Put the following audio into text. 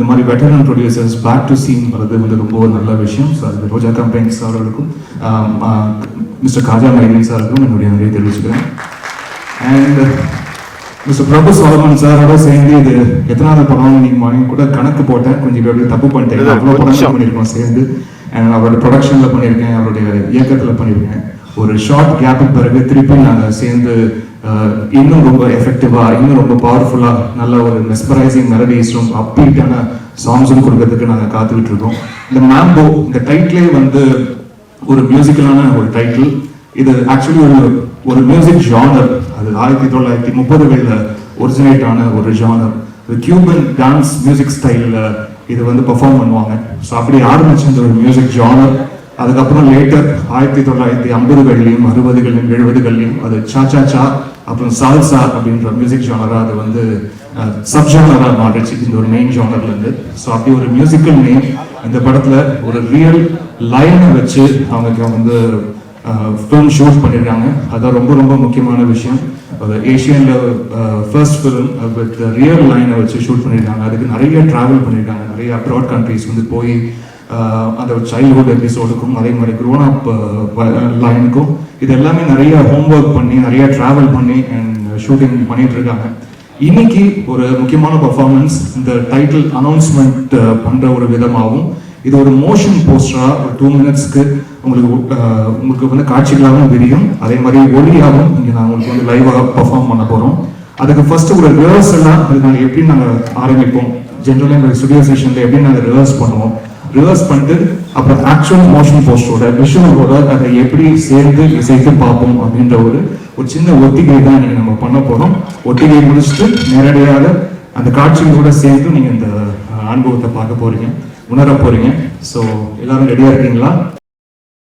இந்த மாதிரி veteran producers back to scene வரது வந்து ரொம்ப ஒரு நல்ல விஷயம். ஸோ அது ரோஜா கம்பெனிஸ் அவர்களுக்கும் மிஸ்டர் காஜா மைதீன் சாருக்கும் என்னுடைய நன்றியை தெரிவிச்சுக்கிறேன். அண்ட் மிஸ்டர் பிரபு சோலமன் சாரோட சேர்ந்து இது எத்தனாவது படம் நீங்க மார்னிங் கூட கணக்கு போட்டேன். கொஞ்சம் இப்படி தப்பு பண்ணிட்டேன். அவ்வளோ கொஞ்சம். பண்ணியிருக்கோம் சேர்ந்து. அண்ட் அவரோட ப்ரொடக்ஷன்ல பண்ணியிருக்கேன் அவருடைய இயக்கத்துல பண்ணியிருக்கேன். ஒரு ஷார்ட் கேப்புக்கு பிறகு திருப்பி நாங்கள் சேர்ந்து இன்னும் ரொம்ப எஃபெக்டிவாக இன்னும் ரொம்ப பவர்ஃபுல்லாக நல்ல ஒரு மெஸ்பரைசிங் மெலடிஸும் அப்பீட்டான சாங்ஸும் கொடுக்கறதுக்கு நாங்கள் காத்துக்கிட்டு இருக்கோம். இந்த மேம்போ இந்த டைட்டிலே வந்து ஒரு மியூசிக்கலான ஒரு டைட்டில் இது ஆக்சுவலி ஒரு ஒரு மியூசிக் ஜானர் அது ஆயிரத்தி தொள்ளாயிரத்தி முப்பதுகளில் ஒரிஜினேட் ஆன ஒரு ஜானர் இது கியூபன் டான்ஸ் மியூசிக் ஸ்டைலில் இது வந்து பெர்ஃபார்ம் பண்ணுவாங்க. ஸோ அப்படி ஆரம்பிச்ச இந்த ஒரு மியூசிக் ஜானர் அதுக்கப்புறம் லேட்டர் ஆயிரத்தி தொள்ளாயிரத்தி ஐம்பதுகள்லையும் அறுபதுகள்லையும் எழுபதுகள்லையும் அது சா சா சா அப்புறம் சால்சா அப்படின்ற மியூசிக் ஜானரா அது வந்து சப் ஜானரா மாறிடுச்சு. இந்த ஒரு மெயின் ஜானர்லேருந்து ஸோ அப்படி ஒரு மியூசிக்கல் நேம் இந்த படத்தில் ஒரு ரியல் லைனை வச்சு அவங்க வந்து ஃபிலிம் ஷூட் பண்ணியிருக்காங்க அதான் ரொம்ப ரொம்ப முக்கியமான விஷயம். ஏஷியனில் ஃபர்ஸ்ட் ஃபிலிம் வித் ரியல் லைனை வச்சு ஷூட் பண்ணியிருக்காங்க அதுக்கு நிறைய ட்ராவல் பண்ணியிருக்காங்க நிறைய அப்ராட் கண்ட்ரீஸ் வந்து போய் அந்த சைல்ட்ஹுட் எபிசோடுக்கும் அதே மாதிரி க்ரோன் அப் லைனுக்கும் இது எல்லாமே நிறைய ஹோம்ஒர்க் பண்ணி நிறைய ட்ராவல் பண்ணி அண்ட் ஷூட்டிங் பண்ணிட்டு இருக்காங்க. இன்னைக்கு ஒரு முக்கியமான பர்ஃபார்மன்ஸ் இந்த டைட்டில் அனௌன்ஸ்மெண்ட் பண்ற ஒரு விதமாகவும் இது ஒரு மோஷன் போஸ்டரா ஒரு டூ மினிட்ஸ்க்கு உங்களுக்கு உங்களுக்கு வந்து காட்சிகளாகவும் தெரியும் அதே மாதிரி ஒளியாகவும் இங்கே நாங்கள் உங்களுக்கு வந்து லைவாக பர்ஃபார்ம் பண்ண போகிறோம் அதுக்கு ஃபர்ஸ்ட் ஒரு ரிஹர்சல்லாம் அதுக்கு நாங்கள் எப்படி நாங்கள் ஆரம்பிப்போம்? ஜென்ரலாக எங்கள் ஸ்டுடியோ செஷனில் எப்படி நாங்கள் ரிஹர்ஸ் பண்ணுவோம்? ரிவர்ஸ் பண்ணிட்டு அப்புறம் ஆக்சுவல் மோஷன் போஸ்டரோட விஷுவலோட அதை எப்படி சேர்ந்து இசைத்து பார்ப்போம் அப்படின்ற ஒரு ஒரு சின்ன ஒத்திகை தான் இன்னைக்கு நம்ம பண்ண போகிறோம் ஒத்திகை முடிச்சுட்டு நேரடியாக அந்த காட்சிகளோட சேர்த்து நீங்கள் இந்த அனுபவத்தை பார்க்க போகிறீங்க உணர போகிறீங்க ஸோ எல்லாரும் ரெடியாக இருக்கீங்களா?